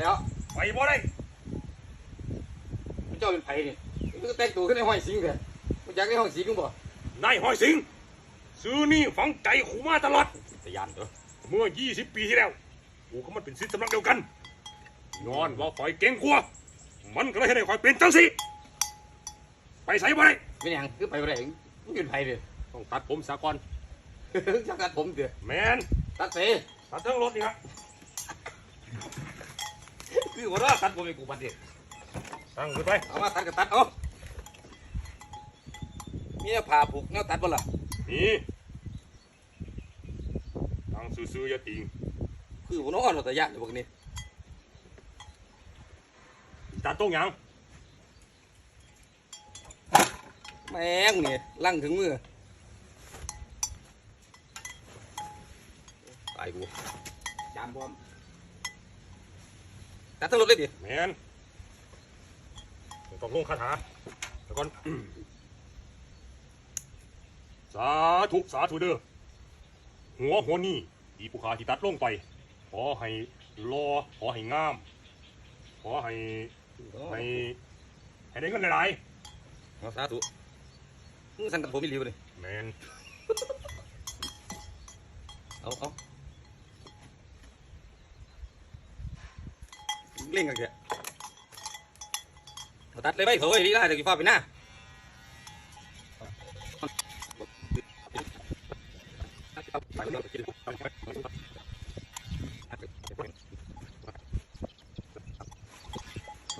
แล้วไปบ่ได้เจ้าเป็นไผนี่มึงก็แต่งตัวขึ้นในห้อยสิงเถอะมึงอยากในห้องสิงกูบ่นายหอยสิงซื้อนี่ฝังใจขู่มาตลอดตะยานเถอะเมื่อ 20 ปีที่แล้วกูก็มันเป็นสิทธิ์สำนักเดียวกันย้อนว่าคอยเก่งกว่ามันก็เลยให้ได้คอยเป็นจังสิไปใส่บ่ได้เป็นหยังคือไปบ่ได้มึงเป็นไผเด้อต้องตัดผมสะก่อนจักกัดผมเด้อแมนตัดเสตัดทั้งรถนี่ครับ คือบ่รอดตัดผมให้กูบัดเด้อตั้งขึ้นไปเอามาตัดก็ตัดเอามีแนวผ่าผูกแนวตัดบ่ล่ะนี่ตั้งซื่อๆอย่าติงคือบ่นอนว่าตะยานอยู่พวกนี้ตัดตรงหยังแม่งนี่ลั่งถึงมือตายกูจามพร้อม ตัดทั้งรถเลยดิแมนต้องลงคาถาแล้วก่อน สาธุสาธุเด้อ หัวหัวนี่อีผู้ขาที่ตัดลงไป ขอให้รอขอให้งาม ขอให้ให้ให้ได้เงินหลายเอาสาธุมึงสั่นตัดผมอีหลีบ่นี่ๆแมน เอาเอา เล่นกันเถอะเอาตัดเลยไปเขาไว้ดีได้เดี๋ยวกี่ฟ้าไปหน้า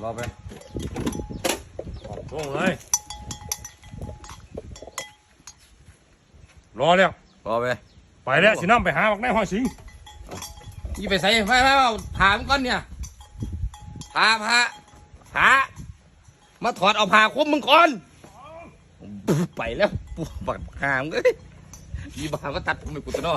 รอไปลงเลยรอแล้วรอไปไปแล้วสิน้ำไปหาบักนายห้อยสิง ยี่ไปใส่ไปไปเอาผ่ามันก่อนเนี่ย พาพาพามาถอดเอาผ่าคมมึงก่อน ไปแล้วปุ๊บบัดหามเลยยีบ้าก็ตัดผมไปกูตัวเนอ